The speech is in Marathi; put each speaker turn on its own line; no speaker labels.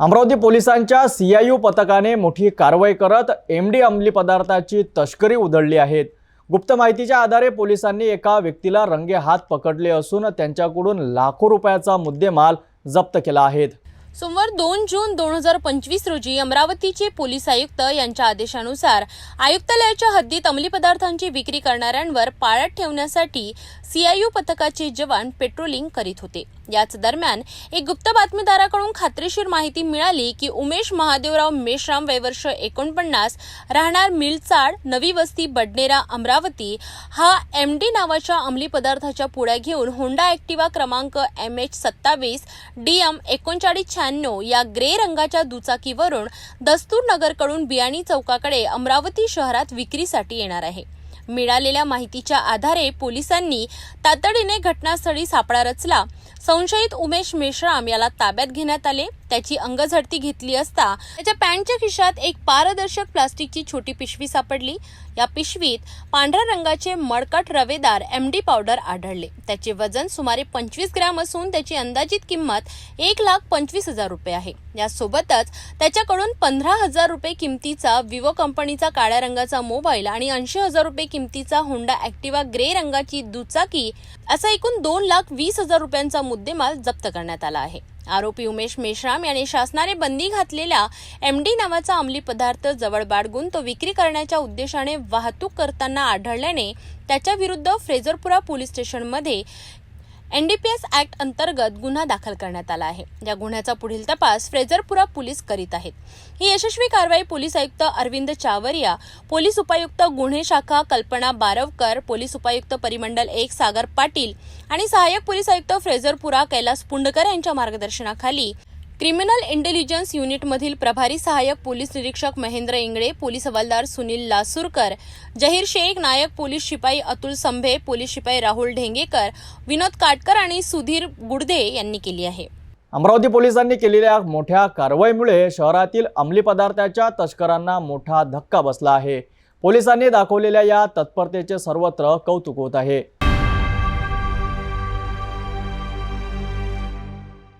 अमरावती पोलिसांच्या सीआययू पथकाने मोठी कारवाई करत एम डी अंमली पदार्थाची तस्करी उधळली आहेत गुप्त माहितीच्या आधारे पोलिसांनी एका व्यक्तीला रंगे हात पकडले असून त्यांच्याकडून लाखो रुपयाचा मुद्देमाल जप्त केला आहे.
सोमवार दोन जून दोन हजार पंचवीस रोजी अमरावतीचे पोलीस आयुक्त यांच्या आदेशानुसार आयुक्तालयाच्या हद्दीत अंमली पदार्थांची विक्री करणाऱ्यांवर पाळत ठेवण्यासाठी सीआययू पथकाचे जवान पेट्रोलिंग करीत होते. याच दरम्यान एक गुप्त बातमीदाराकडून खात्रीशीर माहिती मिळाली की उमेश महादेवराव मेश्राम वयवर्ष एकोणपन्नास राहणार मिलचाड नवी वस्ती बडनेरा अमरावती. हा एम डी नावाच्या अंमली पदार्थाच्या पुड्या घेऊन होंडा ॲक्टिवा क्रमांक एम एच सत्तावीस डी एम एकोणचाळीस शहाण्णव या ग्रे रंगाच्या दुचाकीवरून दस्तूर नगरकडून बियाणी चौकाकडे अमरावती शहरात विक्रीसाठी येणार आहे. मिळालेल्या माहितीच्या आधारे पोलिसांनी तातडीने घटनास्थळी सापळा रचला. संशयित उमेश मेश्राम याला ताब्यात घेण्यात आले. त्याची अंगझडती घेतली असता त्याच्या पॅन्टच्या खिशात एक पारदर्शक प्लास्टिकची छोटी पिशवी सापडली. या पिशवीत पांढऱ्या रंगाचे मडकट रवेदार एम डी पावडर आढळले. त्याचे वजन सुमारे पंचवीस ग्रॅम असून त्याची अंदाजित किंमत एक लाख पंचवीस हजार रुपये आहे. यासोबतच त्याच्याकडून पंधरा हजार रुपये किमतीचा विवो कंपनीचा काळ्या रंगाचा मोबाईल आणि ऐंशी हजार रुपये किमतीचा होंडा ॲक्टिवा ग्रे रंगाची दुचाकी असा एकूण दोन लाख वीस हजार रुपयांचा मुद्देमाल जप्त करण्यात आला आहे. आरोपी उमेश मेश्राम याने शासनाने बंदी घातलेला एम डी नावाचा अंमली पदार्थ जवळ बाळगून तो विक्री करण्याच्या उद्देशाने वाहतूक करताना आढळल्याने त्याच्या विरुद्ध फ्रेझरपुरा पोलीस स्टेशनमध्ये एनडीपीएस ऍक्ट अंतर्गत गुन्हा दाखल करण्यात आला आहे. या गुन्ह्याचा पुढील तपास फ्रेझरपुरा पोलीस करीत आहेत. ही यशस्वी कारवाई पोलीस आयुक्त अरविंद चावरिया पोलीस उपायुक्त गुन्हे शाखा कल्पना बारवकर पोलीस उपायुक्त परिमंडल एक सागर पाटील आणि सहाय्यक पोलीस आयुक्त फ्रेझरपुरा कैलास पुंडकर यांच्या मार्गदर्शनाखाली क्रिमिनल इंटेलिजन्स युनिटमधील प्रभारी सहाय्यक पोलीस निरीक्षक महेंद्र इंगळे पोलीस हवालदार सुनील लासूरकर जहीर शेख नायक पोलीस शिपाई अतुल संभे पोलीस शिपाई राहुल ढेंगेकर विनोद काटकर आणि सुधीर गुडदे यांनी केली आहे.
अमरावती पोलिसांनी केलेल्या मोठ्या कारवाईमुळे शहरातील अंमली पदार्थाच्या तस्करांना मोठा धक्का बसला आहे. पोलिसांनी दाखवलेल्या या तत्परतेचे सर्वत्र कौतुक होत आहे.